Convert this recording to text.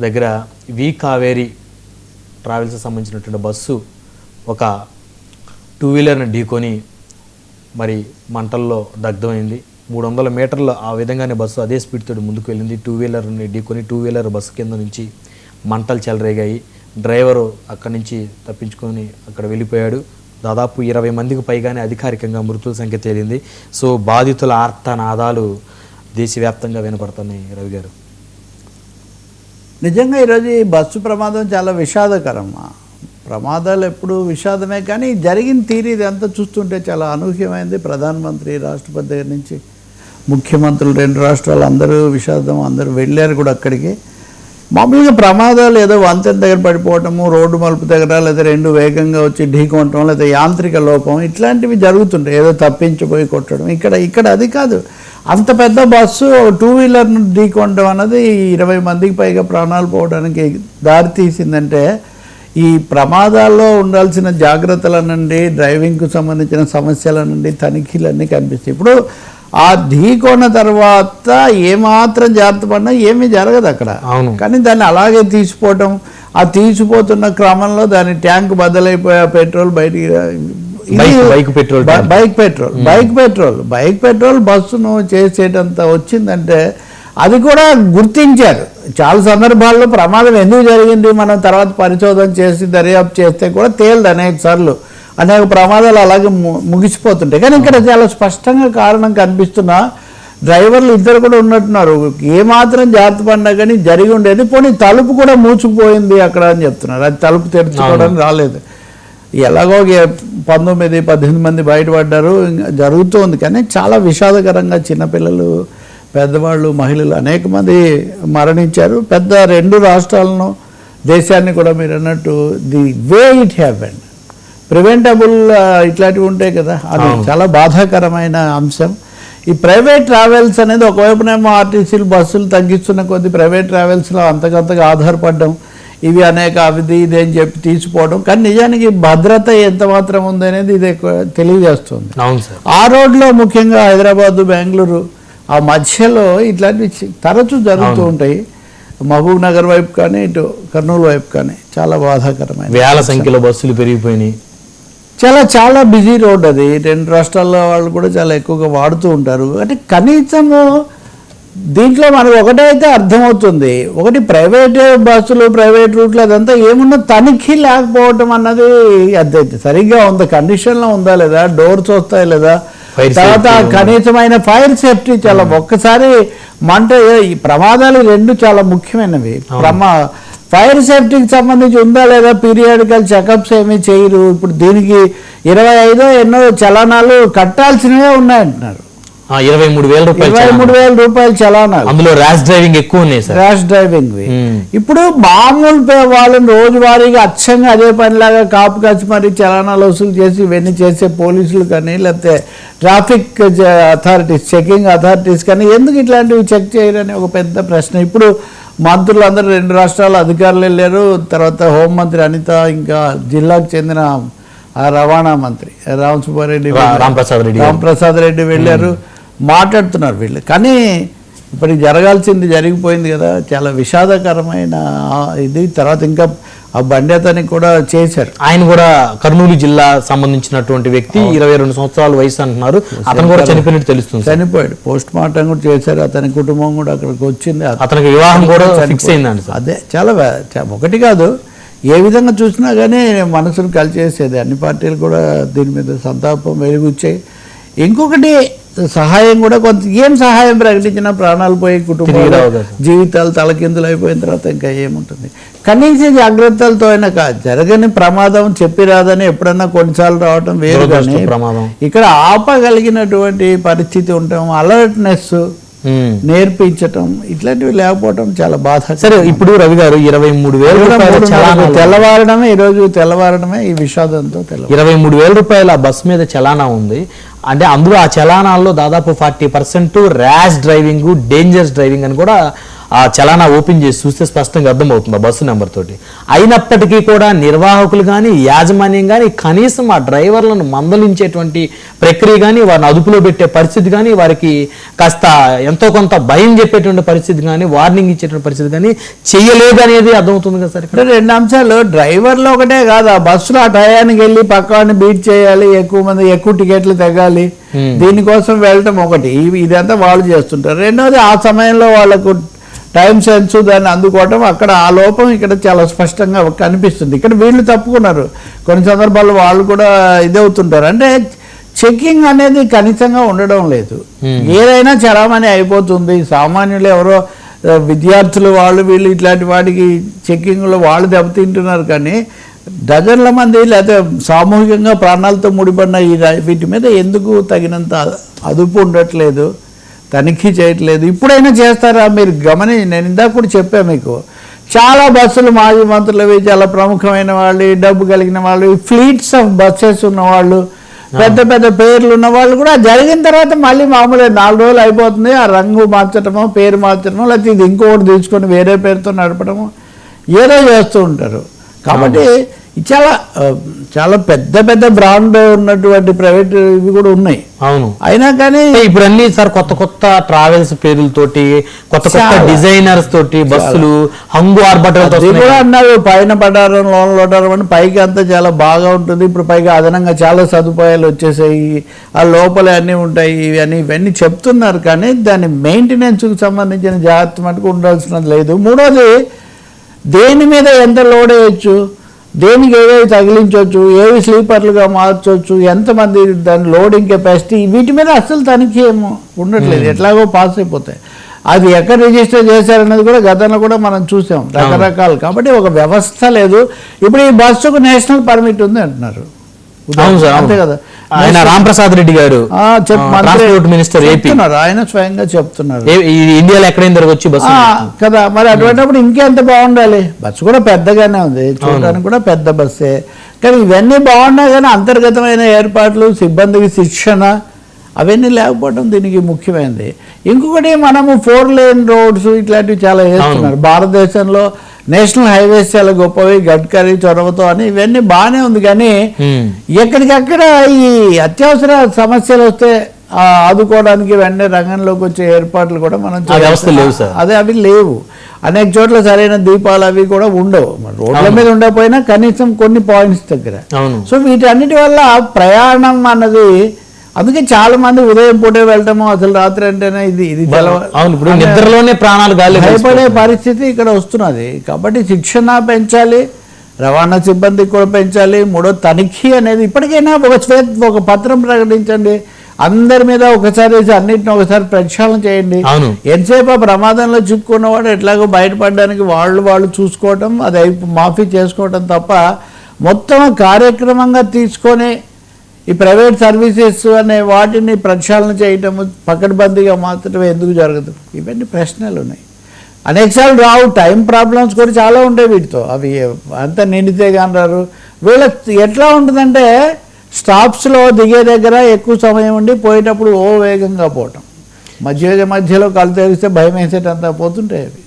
దగ్గర వి కావేరి ట్రావెల్స్కి సంబంధించినటువంటి బస్సు ఒక టూ వీలర్ని ఢీకొని మరి మంటల్లో దగ్ధమైంది. మూడు వందల మీటర్లు ఆ విధంగానే బస్సు అదే స్పీడ్తో ముందుకు వెళ్ళింది. టూ వీలర్ని ఢీకొని టూ వీలర్ బస్సు కింద నుంచి మంటలు చెలరేగాయి. డ్రైవరు అక్కడి నుంచి తప్పించుకొని అక్కడ వెళ్ళిపోయాడు. దాదాపు ఇరవై మందికి పైగానే అధికారికంగా మృతుల సంఖ్య తేలింది. సో బాధితుల ఆర్తనాదాలు దేశవ్యాప్తంగా వినపడుతున్నాయి రవి గారు. నిజంగా ఈరోజు ఈ బస్సు ప్రమాదం చాలా విషాదకరమ్మా ప్రమాదాలు ఎప్పుడు విషాదమే కానీ జరిగిన తీరు ఇదంతా చూస్తుంటే చాలా అనూహ్యమైంది. ప్రధానమంత్రి రాష్ట్రపతి దగ్గర నుంచి ముఖ్యమంత్రులు రెండు రాష్ట్రాలు అందరూ విషాదం అందరూ వెళ్ళారు కూడా అక్కడికి. మామూలుగా ప్రమాదాలు ఏదో వంతెన దగ్గర పడిపోవటము రోడ్డు మలుపు దగ్గర లేదా రెండు వేగంగా వచ్చి ఢీకొనటం లేదా యాంత్రిక లోపం ఇట్లాంటివి జరుగుతుంటాయి. ఏదో తప్పించిపోయి కొట్టడం. ఇక్కడ ఇక్కడ అది కాదు. అంత పెద్ద బస్సు టూ వీలర్ను ఢీకొనడం అన్నది ఇరవై మందికి పైగా ప్రాణాలు పోవడానికి దారి తీసిందంటే ఈ ప్రమాదాల్లో ఉండాల్సిన జాగ్రత్తల నుండి డ్రైవింగ్కు సంబంధించిన సమస్యల నుండి తనిఖీలన్నీ కనిపిస్తాయి. ఇప్పుడు ఆ ఢీకొన్న తర్వాత ఏమాత్రం జాగ్రత్త పడినా ఏమీ జరగదు అక్కడ. కానీ దాన్ని అలాగే తీసిపోవటం ఆ తీసిపోతున్న క్రమంలో దాని ట్యాంక్ బద్దలైపోయి పెట్రోల్ బయటికి bike- petrol bike petrol bike petrol bike petrol బస్సును చేసేటంత వచ్చిందంటే అది కూడా గుర్తించారు. చాలా సందర్భాల్లో ప్రమాదం ఎందుకు జరిగింది మనం తర్వాత పరిశోధన చేసి దర్యాప్తు చేస్తే కూడా తేలదు అనేక సార్లు. అనేక ప్రమాదాలు అలాగే ము- ముగిసిపోతుంటాయి. కానీ ఇక్కడ చాలా స్పష్టంగా కారణం కనిపిస్తున్నా డ్రైవర్లు ఇద్దరు కూడా ఉన్నట్టున్నారు. ఏమాత్రం జాగ్రత్త పడినా కానీ జరిగి ఉండేది. పోనీ తలుపు కూడా మూసుకుపోయింది అక్కడ అని చెప్తున్నారు. అది తలుపు తెరుచుకోవడానికి రాలేదు. ఎలాగో పంతొమ్మిది పద్దెనిమిది మంది బయటపడ్డారు. ఇంకా జరుగుతోంది. కానీ చాలా విషాదకరంగా చిన్నపిల్లలు పెద్దవాళ్ళు మహిళలు అనేక మంది మరణించారు. పెద్ద రెండు రాష్ట్రాలను దేశాన్ని కూడా మీరు అన్నట్టు the way it happened. Preventable ఇట్లాంటివి ఉంటాయి కదా. అది చాలా బాధాకరమైన అంశం. ఈ ప్రైవేట్ ట్రావెల్స్ అనేది ఒకవైపునేమో ఆర్టీసీలు బస్సులు తగ్గిస్తున్న కొద్ది ప్రైవేట్ ట్రావెల్స్లో అంతకంతగా ఆధారపడడం ఇవి అనేక అవిధి ఇది అని చెప్పి తీసిపోవడం. కానీ నిజానికి భద్రత ఎంత మాత్రం ఉంది అనేది ఇది తెలియజేస్తుంది. ఆ రోడ్లో ముఖ్యంగా హైదరాబాదు బెంగళూరు ఆ మధ్యలో ఇట్లాంటివి తరచూ జరుగుతూ ఉంటాయి. మహబూబ్ నగర్ వైపు కానీ ఇటు కర్నూలు వైపు కానీ చాలా బాధాకరమైన వేల సంఖ్యలో బస్సులు పెరిగిపోయినాయి. చాలా చాలా బిజీ రోడ్ అది. రెండు రాష్ట్రాల్లో వాళ్ళు కూడా చాలా ఎక్కువగా వాడుతూ ఉంటారు. అంటే కనీసము దీంట్లో మనకు ఒకటైతే అర్థమవుతుంది. ఒకటి ప్రైవేట్ బస్సులు ప్రైవేట్ రూట్లు అదంతా ఏమున్నా తనిఖీ లేకపోవటం అన్నది అది సరిగ్గా ఉందా. కండిషన్లో ఉందా లేదా? డోర్స్ వస్తాయి లేదా? తర్వాత? కనీసమైన ఫైర్ సేఫ్టీ చాలా ఒక్కసారి మంట ఈ ప్రమాదాలు రెండు చాలా ముఖ్యమైనవి. ప్రమా ఫైర్ సేఫ్టీకి సంబంధించి ఉందా లేదా పీరియాడికల్ చెకప్స్ ఏమీ చేయరు. ఇప్పుడు దీనికి ఇరవై ఐదో ఎన్నో చలానాలు కట్టాల్సినవే ఉన్నాయంటున్నారు. ఇరవై మూడు వేల రూపాయలు ఇరవై. మూడు వేల రూపాయలు చలానాలు. అందులో ర్యాష్ డ్రైవింగ్ ఎక్కువ ఉన్నాయి సార్. Rash driving. ఇప్పుడు మామూలు వాళ్ళని రోజువారీగా అచ్చంగా అదే పనిలాగా కాపు కాచి మరి చలానాలు వసూలు చేసి ఇవన్నీ చేసే పోలీసులు కానీ లేకపోతే ట్రాఫిక్ అథారిటీస్ చెకింగ్ అథారిటీస్ కానీ ఎందుకు ఇట్లాంటివి చెక్ చేయరని ఒక పెద్ద ప్రశ్న. ఇప్పుడు మంత్రులు అందరూ రెండు రాష్ట్రాల అధికారులు వెళ్ళారు. తర్వాత హోంమంత్రి అనిత ఇంకా జిల్లాకు చెందిన ఆ రవాణా మంత్రి రామ్ సుబ్బారెడ్డి రా- రాంప్రసాద్ రెడ్డి గారు. రాంప్రసాద్ రెడ్డి వెళ్ళారు. మాట్లాడుతున్నారు వీళ్ళు. కానీ ఇప్పటికి జరగాల్సింది జరిగిపోయింది కదా. చాలా విషాదకరమైన ఇది. తర్వాత ఇంకా ఆ బండి అతనికి కూడా చేశారు ఆయన కూడా కర్నూలు జిల్లా సంబంధించినటువంటి వ్యక్తి ఇరవై రెండు సంవత్సరాల వయసు అంటున్నారు. అతను కూడా చనిపోయినట్టు తెలుస్తుంది. చనిపోయాడు. పోస్ట్ మార్టం కూడా చేశారు. అతని కుటుంబం కూడా అక్కడికి వచ్చింది. అతనికి వివాహం కూడా. ఫిక్స్ అయిందండి అదే చాలా ఒకటి కాదు. ఏ విధంగా చూసినా కానీ మనసును కలిచేసేది. అన్ని పార్టీలు కూడా దీని మీద సంతాపం వెలుగుచ్చాయి. ఇంకొకటి సహాయం కూడా కొంత ఏం సహాయం ప్రకటించినా ప్రాణాలు పోయి కుటుంబాలు కదా. జీవితాలు తలకిందులు అయిపోయిన తర్వాత ఇంకా ఏముంటుంది? కనీస జాగ్రత్తలతో అయినా కా జరగని ప్రమాదం చెప్పి రాదని ఎప్పుడన్నా కొన్నిసార్లు రావటం వేరు కానీ ఇక్కడ ఆపగలిగినటువంటి పరిస్థితి ఉండటం అలర్ట్నెస్. నేర్పించటం ఇట్లాంటివి లేకపోవటం చాలా బాధ సరే ఇప్పుడు రవి గారు ఇరవై మూడు వేల రూపాయల తెల్లవారడమే ఈరోజు తెల్లవారడమే ఈ విషాదంతో తెల్ల ఇరవై మూడు వేల రూపాయల బస్ మీద చలానా ఉంది. అంటే అందులో ఆ చలానాల్లో దాదాపు forty percent rash driving dangers driving అని కూడా ఆ చలానా ఓపెన్ చేసి చూస్తే స్పష్టంగా అర్థమవుతుంది ఆ బస్సు నెంబర్ తోటి. అయినప్పటికీ కూడా నిర్వాహకులు కానీ యాజమాన్యం కానీ కనీసం ఆ డ్రైవర్లను మందలించేటువంటి ప్రక్రియ కానీ వారిని అదుపులో పెట్టే పరిస్థితి కానీ వారికి కాస్త ఎంతో కొంత భయం చెప్పేటువంటి పరిస్థితి కానీ వార్నింగ్ ఇచ్చేటువంటి పరిస్థితి కానీ చెయ్యలేదు అనేది అర్థమవుతుంది కదా సార్ ఇక్కడ? రెండు అంశాలు. డ్రైవర్లు ఒకటే కాదు ఆ బస్సులో ఆ టయానికి వెళ్ళి పక్కవాడిని బీట్ చేయాలి ఎక్కువ మంది ఎక్కువ టికెట్లు తగ్గాలి. దీనికోసం వెళ్ళటం ఒకటి. ఇదంతా వాళ్ళు చేస్తుంటారు. రెండోది ఆ సమయంలో వాళ్ళకు టైం సెన్స్ దాన్ని అందుకోవటం అక్కడ ఆ లోపం ఇక్కడ చాలా స్పష్టంగా కనిపిస్తుంది. ఇక్కడ వీళ్ళు తప్పుకున్నారు. కొన్ని సందర్భాల్లో వాళ్ళు కూడా ఇదవుతుంటారు అంటే చెకింగ్ అనేది కనీసంగా ఉండడం లేదు. ఏదైనా చలామణి అయిపోతుంది. సామాన్యులు ఎవరో విద్యార్థులు వాళ్ళు వీళ్ళు ఇట్లాంటి వాటికి చెక్కింగ్లో వాళ్ళు దెబ్బతింటున్నారు కానీ డజన్ల మంది లేకపోతే సామూహికంగా ప్రాణాలతో ముడిపడిన ఈ వీటి మీద ఎందుకు తగినంత అదుపు ఉండట్లేదు? తనిఖీ చేయట్లేదు. ఇప్పుడైనా చేస్తారా? మీరు గమని నేను ఇందాక కూడా చెప్పా మీకు. చాలా బస్సులు మాజీ మంత్రులవి చాలా ప్రముఖమైన వాళ్ళు డబ్బు కలిగిన వాళ్ళు ఫ్లీట్స్ ఆఫ్ బస్సెస్ ఉన్నవాళ్ళు పెద్ద పెద్ద పేర్లు ఉన్న వాళ్ళు కూడా జరిగిన తర్వాత మళ్ళీ మామూలుగా నాలుగు రోజులు అయిపోతుంది. ఆ రంగు మార్చడమో పేరు మార్చడమో లేకపోతే ఇది ఇంకొకటి తీసుకొని వేరే పేరుతో నడపడము ఏదో చేస్తూ ఉంటారు. కాబట్టి చాలా చాలా పెద్ద పెద్ద బ్రాండ్ ఉన్నటువంటి ప్రైవేట్ ఇవి కూడా ఉన్నాయి. అవును. అయినా కానీ ఇప్పుడు అన్ని సార్ కొత్త కొత్త ట్రావెల్స్ పేర్లతోటి కొత్త కొత్త. డిజైనర్స్ తోటి బస్సులు హంగు ఆర్భటాలతో అది కూడా అన్నారు పైన పడారం లోన లోటారం అని పైకి అంతా చాలా బాగా ఉంటుంది. ఇప్పుడు పైకి అదనంగా చాలా సదుపాయాలు వచ్చేసాయి. ఆ లోపల అన్నీ ఉంటాయి. ఇవన్నీ ఇవన్నీ చెప్తున్నారు కానీ దాని మెయింటెనెన్స్కి సంబంధించిన జాగ్రత్త మటుకు ఉండాల్సినది లేదు. మూడోది దేని మీద ఎంత లోడ్ వేయచ్చు? దేనికి ఏవేవి తగిలించవచ్చు ఏవి స్లీపర్లుగా మార్చవచ్చు ఎంతమంది దాని లోడింగ్ కెపాసిటీ వీటి మీద అస్సలు తనిఖీ ఏమో ఉండట్లేదు. ఎట్లాగో పాస్ అయిపోతాయి. అది ఎక్కడ రిజిస్టర్ చేశారనేది కూడా గతంలో కూడా మనం చూసాం రకరకాలు. కాబట్టి ఒక వ్యవస్థ లేదు. ఇప్పుడు ఈ బస్సుకు నేషనల్ పర్మిట్ ఉంది అంటున్నారు. అంతే. కదా. ఆయన రాంప్రసాద్ రెడ్డి గారు. Transport minister AP. ఆయన స్వయంగా చెప్తున్నారు. ఇండియాలో ఎక్కడైనా తిరగొచ్చి బస్సు ఆ, కదా మరి అటువంటిప్పుడు ఇంకెంత బాగుండాలి? బస్సు కూడా పెద్దగానే ఉంది చూడడానికి కూడా పెద్ద బస్సే. కానీ ఇవన్నీ బాగున్నా కానీ అంతర్గతమైన ఏర్పాట్లు సిబ్బందికి శిక్షణ అవన్నీ లేకపోవడం దీనికి ముఖ్యమైనది ఇంకొకటి మనము ఫోర్ లేన్ రోడ్స్ ఇట్లాంటివి చాలా వేస్తున్నారు. భారతదేశంలో నేషనల్ హైవేస్ చాలా గొప్పవి గడ్కరీ చొరవతో అని ఇవన్నీ బాగానే ఉంది. కానీ. ఎక్కడికక్కడ ఈ అత్యవసర సమస్యలు వస్తే ఆదుకోవడానికి వెంటనే రంగంలోకి వచ్చే ఏర్పాట్లు కూడా మనం. అదే అవి లేవు. అనేక చోట్ల సరైన దీపాలు అవి కూడా ఉండవు. రోడ్ల మీద ఉండకపోయినా కనీసం కొన్ని పాయింట్స్ దగ్గర. సో వీటన్నిటి వల్ల ప్రయాణం అన్నది అందుకే చాలా మంది ఉదయం పూటే వెళ్ళటము అసలు రాత్రి అంటేనే ఇది ఇది అవును ఇప్పుడు నిద్రలోనే ప్రాణాలు గాలి భయపడే పరిస్థితి ఇక్కడ వస్తున్నది. కాబట్టి శిక్షణ పెంచాలి రవాణా సిబ్బంది కూడా పెంచాలి. మూడో తనిఖీ అనేది ఇప్పటికైనా ఒక శ్వేత ఒక పత్రం ప్రకటించండి. అందరి మీద ఒకసారి వేసి అన్నిటిని ఒకసారి ప్రక్షాళన చేయండి. ఎంతసేపు ఆ ప్రమాదంలో చిక్కుకున్నవాడు ఎట్లాగో బయటపడడానికి వాళ్ళు వాళ్ళు చూసుకోవటం అది మాఫీ చేసుకోవటం తప్ప మొత్తం కార్యక్రమంగా తీసుకొని ఈ ప్రైవేట్ సర్వీసెస్ అనే వాటిని ప్రక్షాళన చేయటం పకడ్బందీగా మాత్రమే ఎందుకు జరగదు? ఇవన్నీ ప్రశ్నలు ఉన్నాయి అనేకసార్లు రావు టైం ప్రాబ్లమ్స్ కూడా చాలా ఉంటాయి వీటితో. అవి అంత నిండితే కానీ రారు. వీళ్ళ ఎట్లా ఉంటుందంటే స్టాప్స్లో దిగే దగ్గర ఎక్కువ సమయం ఉండి పోయేటప్పుడు ఓ వేగంగా పోవటం. మధ్య మధ్యలో కళ్ళు తెరిస్తే భయం వేసేటంతా పోతుంటాయి అవి.